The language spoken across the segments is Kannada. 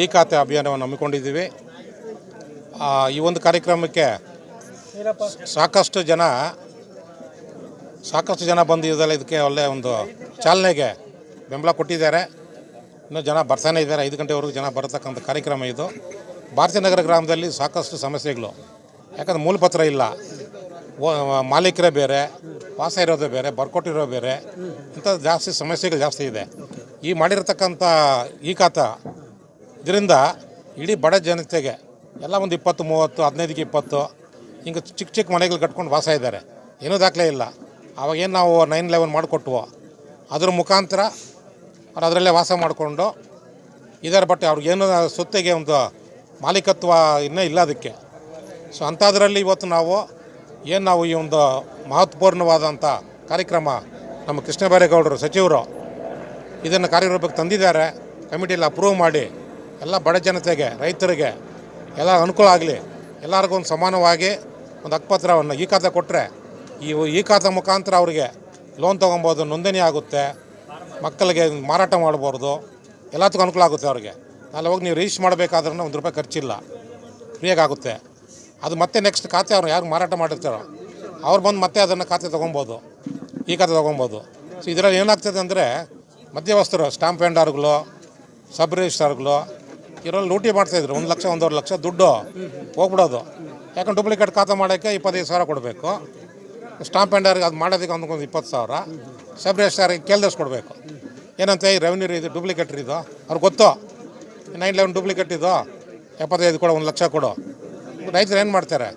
ಈ ಖಾತೆ ಅಭಿಯಾನವನ್ನು ಹಮ್ಮಿಕೊಂಡಿದ್ದೀವಿ. ಈ ಒಂದು ಕಾರ್ಯಕ್ರಮಕ್ಕೆ ಸಾಕಷ್ಟು ಜನ ಸಾಕಷ್ಟು ಜನ ಬಂದಿದ್ದಲ್ಲ ಇದೆಲ್ಲ ಇದಕ್ಕೆ ಒಳ್ಳೆಯ ಒಂದು ಚಾಲನೆಗೆ ಬೆಂಬಲ ಕೊಟ್ಟಿದ್ದಾರೆ. ಇನ್ನೂ ಜನ ಬರ್ತಾನೆ ಇದ್ದಾರೆ. ಐದು ಗಂಟೆವರೆಗೂ ಜನ ಬರತಕ್ಕಂಥ ಕಾರ್ಯಕ್ರಮ ಇದು. ಭಾರತೀಯ ನಗರ ಗ್ರಾಮದಲ್ಲಿ ಸಾಕಷ್ಟು ಸಮಸ್ಯೆಗಳು. ಯಾಕಂದ್ರೆ ಮೂಲಪತ್ರ ಇಲ್ಲ. ಮಾಲೀಕರೇ ಬೇರೆ ವಾಸ ಇರೋದೇ ಬೇರೆ ಬರ್ಕೊಟ್ಟಿರೋ ಬೇರೆ. ಇಂಥ ಜಾಸ್ತಿ ಸಮಸ್ಯೆಗಳು ಜಾಸ್ತಿ ಇದೆ. ಈ ಮಾಡಿರ್ತಕ್ಕಂಥ ಈ ಖಾತ ಇದರಿಂದ ಇಡೀ ಬಡ ಜನತೆಗೆ ಎಲ್ಲ ಒಂದು ಇಪ್ಪತ್ತು, ಮೂವತ್ತು, ಹದಿನೈದಕ್ಕೆ ಇಪ್ಪತ್ತು, ಹಿಂಗೆ ಚಿಕ್ಕ ಚಿಕ್ಕ ಮನೆಗಳು ಕಟ್ಕೊಂಡು ವಾಸ ಇದ್ದಾರೆ. ಏನೂ ದಾಖಲೆ ಇಲ್ಲ. ಅವಾಗೇನು ನಾವು ನೈನ್ ಲೆವೆನ್ ಮಾಡಿಕೊಟ್ವೋ, ಅದ್ರ ಮುಖಾಂತರ ಅವ್ರು ಅದರಲ್ಲೇ ವಾಸ ಮಾಡಿಕೊಂಡು ಇದರ ಬಟ್ ಅವ್ರಿಗೇನು ಸೊತ್ತಿಗೆ ಒಂದು ಮಾಲೀಕತ್ವ ಇನ್ನೂ ಇಲ್ಲ ಅದಕ್ಕೆ. ಸೊ ಅಂಥದ್ರಲ್ಲಿ ಇವತ್ತು ನಾವು ಏನು ನಾವು ಈ ಒಂದು ಮಹತ್ವಪೂರ್ಣವಾದಂಥ ಕಾರ್ಯಕ್ರಮ ನಮ್ಮ ಕೃಷ್ಣ ಬೈರೇಗೌಡರು ಸಚಿವರು ಇದನ್ನು ಕಾರ್ಯರೂಪಕ್ಕೆ ತಂದಿದ್ದಾರೆ, ಕಮಿಟಿಯಲ್ಲಿ ಅಪ್ರೂವ್ ಮಾಡಿ, ಎಲ್ಲ ಬಡ ಜನತೆಗೆ, ರೈತರಿಗೆ ಎಲ್ಲ ಅನುಕೂಲ ಆಗಲಿ, ಎಲ್ಲರಿಗೂ ಒಂದು ಸಮಾನವಾಗಿ ಒಂದು ಹಕ್ಕುಪತ್ರವನ್ನು ಈ ಖಾತೆ ಕೊಟ್ಟರೆ ಈ ಈ ಖಾತೆ ಮುಖಾಂತರ ಅವರಿಗೆ ಲೋನ್ ತೊಗೊಬೋದು, ನೋಂದಣಿ ಆಗುತ್ತೆ, ಮಕ್ಕಳಿಗೆ ಮಾರಾಟ ಮಾಡ್ಬೋದು, ಎಲ್ಲದಕ್ಕೂ ಅನುಕೂಲ ಆಗುತ್ತೆ ಅವ್ರಿಗೆ. ಅಲ್ಲಿ ಹೋಗಿ ನೀವು ರಿಜಿಸ್ಟರ್ ಮಾಡಬೇಕಾದ್ರೂ ಒಂದು ರೂಪಾಯಿ ಖರ್ಚಿಲ್ಲ ಫ್ರೀಯಾಗಿ ಆಗುತ್ತೆ. ಅದು ಮತ್ತೆ ನೆಕ್ಸ್ಟ್ ಖಾತೆ ಅವ್ರು ಯಾರು ಮಾರಾಟ ಮಾಡಿರ್ತಾರೋ, ಅವ್ರು ಬಂದು ಮತ್ತೆ ಅದನ್ನು ಖಾತೆ ತೊಗೊಬೋದು, ಈ ಖಾತೆ ತೊಗೊಬೋದು. ಸೊ ಇದರಲ್ಲಿ ಏನಾಗ್ತದೆ ಅಂದರೆ ಮಧ್ಯವಸ್ತರು ಸ್ಟಾಂಪ್ ವೆಂಡರ್ಗಳು ಸಬ್ ರಿಜಿಸ್ಟರ್ಗಳು ಇವರಲ್ಲಿ ಲೂಟಿ ಮಾಡ್ತಾಯಿದ್ರು ಒಂದು ಲಕ್ಷ, ಒಂದೂವರೆ ಲಕ್ಷ ದುಡ್ಡು ಹೋಗ್ಬಿಡೋದು. ಯಾಕಂದ್ರೆ ಡೂಪ್ಲಿಕೇಟ್ ಖಾತೆ ಮಾಡೋಕ್ಕೆ ಇಪ್ಪತ್ತೈದು ಸಾವಿರ ಕೊಡಬೇಕು. ಸ್ಟಾಂಪ್ ವೆಂಡರ್ಗೆ ಅದು ಮಾಡೋದಕ್ಕೆ ಒಂದು ಇಪ್ಪತ್ತು ಸಾವಿರ. ಸಬ್ ರಿಜಿಸ್ಟರ್ಗೆ ಕೇಳ್ದಷ್ಟು ಕೊಡಬೇಕು. ಏನಂತ ಈ ರೆವೆನ್ಯೂ ಇದು ಡೂಪ್ಲಿಕೇಟ್ ಇದು? ಅವ್ರಿಗೆ ಗೊತ್ತು. ನೈನ್ ಲೆವೆನ್ ಡೂಪ್ಲಿಕೇಟ್ ಇದು. ಎಪ್ಪತ್ತೈದು ಕೊಡು, ಒಂದು ಲಕ್ಷ ಕೊಡು. ರೈತರು ಏನು ಮಾಡ್ತಾರೆ?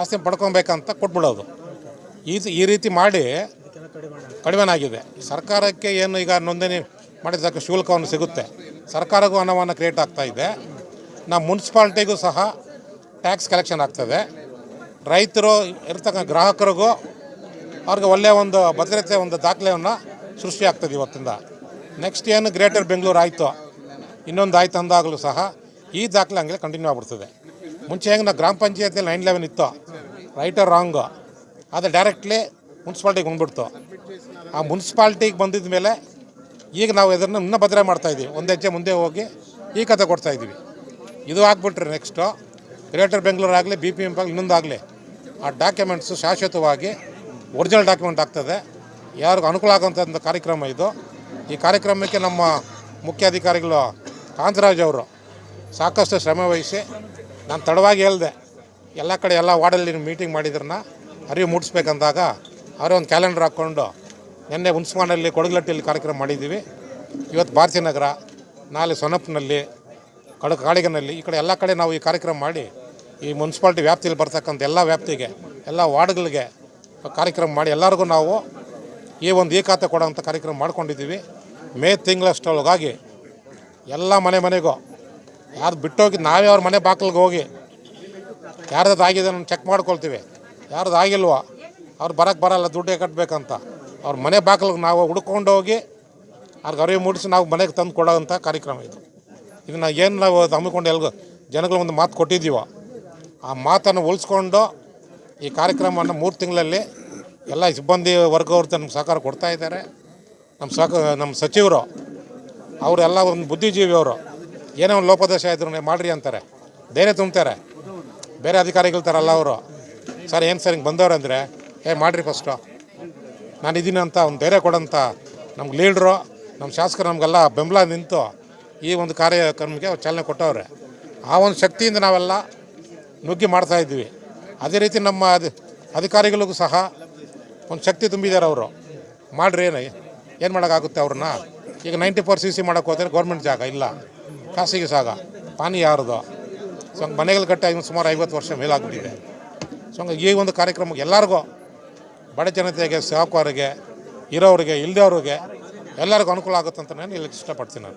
ಆಸ್ತಿ ಪಡ್ಕೊಬೇಕಂತ ಕೊಟ್ಬಿಡೋದು. ಈ ಈ ರೀತಿ ಮಾಡಿ ಕಡಿಮೆನಾಗಿದೆ ಸರ್ಕಾರಕ್ಕೆ ಏನು ಈಗ ನೋಂದಣಿ ಮಾಡಿದಕ್ಕೆ ಶುಲ್ಕವನ್ನು ಸಿಗುತ್ತೆ. ಸರ್ಕಾರಕ್ಕೂ ಹಣವನ್ನು ಕ್ರಿಯೇಟ್ ಆಗ್ತಾ ಇದೆ. ನಮ್ಮ ಮುನ್ಸಿಪಾಲ್ಟಿಗೂ ಸಹ ಟ್ಯಾಕ್ಸ್ ಕಲೆಕ್ಷನ್ ಆಗ್ತದೆ. ರೈತರು ಇರ್ತಕ್ಕಂಥ ಗ್ರಾಹಕರಿಗೂ ಅವ್ರಿಗೆ ಒಳ್ಳೆಯ ಒಂದು ಭದ್ರತೆ ಒಂದು ದಾಖಲೆಯನ್ನು ಸೃಷ್ಟಿ ಆಗ್ತದೆ ಇವತ್ತಿಂದ. ನೆಕ್ಸ್ಟ್ ಏನು ಗ್ರೇಟರ್ ಬೆಂಗಳೂರು ಆಯಿತು, ಇನ್ನೊಂದು ಆಯ್ತು ಅಂದಾಗಲೂ ಸಹ ಈ ದಾಖಲೆ ಹಂಗೆ ಕಂಟಿನ್ಯೂ ಆಗ್ಬಿಡ್ತದೆ. ಮುಂಚೆ ಹೆಂಗೆ ನಾವು ಗ್ರಾಮ ಪಂಚಾಯತಿಯಲ್ಲಿ ನೈನ್ ಲೆವೆನ್ ಇತ್ತು ರೈಟರ್ ರಾಂಗು ಅದು ಡೈರೆಕ್ಟ್ಲಿ ಮುನ್ಸಿಪಾಲ್ಟಿಗೆ ಬಂದ್ಬಿಡ್ತು. ಆ ಮುನ್ಸಿಪಾಲ್ಟಿಗೆ ಬಂದಿದ ಮೇಲೆ ಈಗ ನಾವು ಇದನ್ನು ಇನ್ನೂ ಭದ್ರ ಮಾಡ್ತಾಯಿದ್ದೀವಿ ಒಂದು ಹೆಜ್ಜೆ ಮುಂದೆ ಹೋಗಿ ಈ ಕತೆ ಕೊಡ್ತಾಯಿದ್ದೀವಿ ಇದು ಆಗ್ಬಿಟ್ರೆ ನೆಕ್ಸ್ಟು ಗ್ರೇಟರ್ ಬೆಂಗಳೂರು ಆಗಲಿ ಬಿ ಪಿ ಎಂ ಆಗಲಿ ಇನ್ನೊಂದಾಗಲಿ ಆ ಡಾಕ್ಯುಮೆಂಟ್ಸು ಶಾಶ್ವತವಾಗಿ ಒರಿಜಿನಲ್ ಡಾಕ್ಯುಮೆಂಟ್ ಆಗ್ತದೆ. ಯಾರಿಗೂ ಅನುಕೂಲ ಆಗುವಂಥ ಕಾರ್ಯಕ್ರಮ ಇದು. ಈ ಕಾರ್ಯಕ್ರಮಕ್ಕೆ ನಮ್ಮ ಮುಖ್ಯಾಧಿಕಾರಿಗಳು ಕಾಂತರಾಜ್ ಅವರು ಸಾಕಷ್ಟು ಶ್ರಮ ವಹಿಸಿ ನಾನು ತಡವಾಗಿ ಹೇಳಿದೆ, ಎಲ್ಲ ಕಡೆ ಎಲ್ಲ ವಾರ್ಡಲ್ಲಿ ಮೀಟಿಂಗ್ ಮಾಡಿದ್ರನ್ನ ಅರಿವು ಮೂಡಿಸ್ಬೇಕಂದಾಗ ಅವರೇ ಒಂದು ಕ್ಯಾಲೆಂಡರ್ ಹಾಕ್ಕೊಂಡು ನಿನ್ನೆ ಹುಣಸ್ಮಾನಲ್ಲಿ ಕೊಡಗಲಟ್ಟಿಯಲ್ಲಿ ಕಾರ್ಯಕ್ರಮ ಮಾಡಿದ್ದೀವಿ. ಇವತ್ತು ಭಾರತೀನಗರ ನಾಳೆ ಸೊನಪ್ನಲ್ಲಿ, ಕಡ, ಕಾಳಿಗನಲ್ಲಿ ಈ ಕಡೆ ಎಲ್ಲ ಕಡೆ ನಾವು ಈ ಕಾರ್ಯಕ್ರಮ ಮಾಡಿ ಈ ಮುನ್ಸಿಪಾಲ್ಟಿ ವ್ಯಾಪ್ತಿಯಲ್ಲಿ ಬರ್ತಕ್ಕಂಥ ಎಲ್ಲ ವ್ಯಾಪ್ತಿಗೆ, ಎಲ್ಲ ವಾರ್ಡ್ಗಳಿಗೆ ಕಾರ್ಯಕ್ರಮ ಮಾಡಿ ಎಲ್ಲರಿಗೂ ನಾವು ಈ ಒಂದು ಈ ಖಾತೆ ಕೊಡೋಂಥ ಕಾರ್ಯಕ್ರಮ ಮಾಡ್ಕೊಂಡಿದ್ದೀವಿ. ಮೇ ತಿಂಗಳಷ್ಟೊಳಗಾಗಿ ಎಲ್ಲ ಮನೆ ಮನೆಗೂ ಯಾರು ಬಿಟ್ಟೋಗಿ ನಾವೇ ಅವ್ರ ಮನೆ ಬಾಗಿಲಿಗೆ ಹೋಗಿ ಯಾರ್ದು ಆಗಿದೆ ಅಂತ ಚೆಕ್ ಮಾಡ್ಕೊಳ್ತೀವಿ. ಯಾರ್ದು ಆಗಿಲ್ವೋ ಅವ್ರು ಬರೋಕ್ಕೆ ಬರಲ್ಲ, ದುಡ್ಡೇ ಕಟ್ಟಬೇಕಂತ ಅವ್ರ ಮನೆ ಬಾಗಿಲಿಗೆ ನಾವು ಹುಡ್ಕೊಂಡು ಹೋಗಿ ಅವ್ರಿಗೆ ಅರಿವು ಮೂಡಿಸಿ ನಾವು ಮನೆಗೆ ತಂದು ಕೊಡೋವಂಥ ಕಾರ್ಯಕ್ರಮ ಇದು. ಇದನ್ನ ಏನು ನಾವು ಹಮ್ಮಿಕೊಂಡು ಎಲ್ಗ ಜನಗಳು ಒಂದು ಮಾತು ಕೊಟ್ಟಿದ್ದೀವೋ ಆ ಮಾತನ್ನು ಉಳಿಸ್ಕೊಂಡು ಈ ಕಾರ್ಯಕ್ರಮವನ್ನು ಮೂರು ತಿಂಗಳಲ್ಲಿ ಎಲ್ಲ ಸಿಬ್ಬಂದಿ ವರ್ಗವ್ರು ನಮ್ಗೆ ಸಹಕಾರ ಕೊಡ್ತಾ ಇದ್ದಾರೆ ನಮ್ಮ ಸಹಕ ನಮ್ಮ ಸಚಿವರು, ಅವರೆಲ್ಲ ಒಂದು ಬುದ್ಧಿಜೀವಿ ಅವರು. ಏನೋ ಒಂದು ಲೋಪದೋಷ ಇದ್ರು ಮಾಡ್ರಿ ಅಂತಾರೆ. ಧೈರ್ಯ ತುಂಬ್ತಾರೆ. ಬೇರೆ ಅಧಿಕಾರಿಗಳ ಥರ ಅಲ್ಲ ಅವರು. ಸರ್, ಏನು ಸರ್ ಹಿಂಗೆ ಬಂದವ್ರು ಅಂದರೆ ಏ, ಮಾಡಿರಿ ಫಸ್ಟು ನಾನು ಇದ್ದೀನಿ ಅಂತ, ಒಂದು ಧೈರ್ಯ ಕೊಡೋಂಥ ನಮ್ಗೆ ಲೀಡ್ರು ನಮ್ಮ ಶಾಸಕರು ನಮಗೆಲ್ಲ ಬೆಂಬಲ ನಿಂತು ಈ ಒಂದು ಕಾರ್ಯಕ್ರಮಕ್ಕೆ ಚಾಲನೆ ಕೊಟ್ಟವ್ರೆ. ಆ ಒಂದು ಶಕ್ತಿಯಿಂದ ನಾವೆಲ್ಲ ನುಗ್ಗಿ ಮಾಡ್ತಾ ಇದ್ದೀವಿ. ಅದೇ ರೀತಿ ನಮ್ಮ ಅದು ಅಧಿಕಾರಿಗಳಿಗೂ ಸಹ ಒಂದು ಶಕ್ತಿ ತುಂಬಿದ್ದಾರೆ ಅವರು. ಮಾಡ್ರಿ, ಏನು ಏನು ಮಾಡೋಕ್ಕಾಗುತ್ತೆ ಅವ್ರನ್ನ? ಈಗ ನೈಂಟಿ ಫೋರ್ ಸಿ ಸಿ ಮಾಡೋಕೆ ಹೋದರೆ ಗೌರ್ಮೆಂಟ್ ಜಾಗ ಇಲ್ಲ. ಖಾಸಗಿ ಜಾಗ. ಪಾನಿ ಯಾರ್ದು? ಸೊ, ಮನೆಗಳು ಕಟ್ಟ ಸುಮಾರು ಐವತ್ತು ವರ್ಷ ಮೇಲಾಗ್ಬಿಟ್ಟಿದೆ. ಸೊ ಈ ಒಂದು ಕಾರ್ಯಕ್ರಮಕ್ಕೆ ಎಲ್ಲರಿಗೂ ಬಡ ಜನತೆಗೆ ಸಾಕುವರಿಗೆ ಇರೋರಿಗೆ ಇಲ್ಲದವ್ರಿಗೆ ಎಲ್ಲರಿಗೂ ಅನುಕೂಲ ಆಗುತ್ತೆ ಅಂತ ನಾನು ಹೇಳಕ್ಕೆ ಇಷ್ಟಪಡ್ತೀನಿ ನಾನು.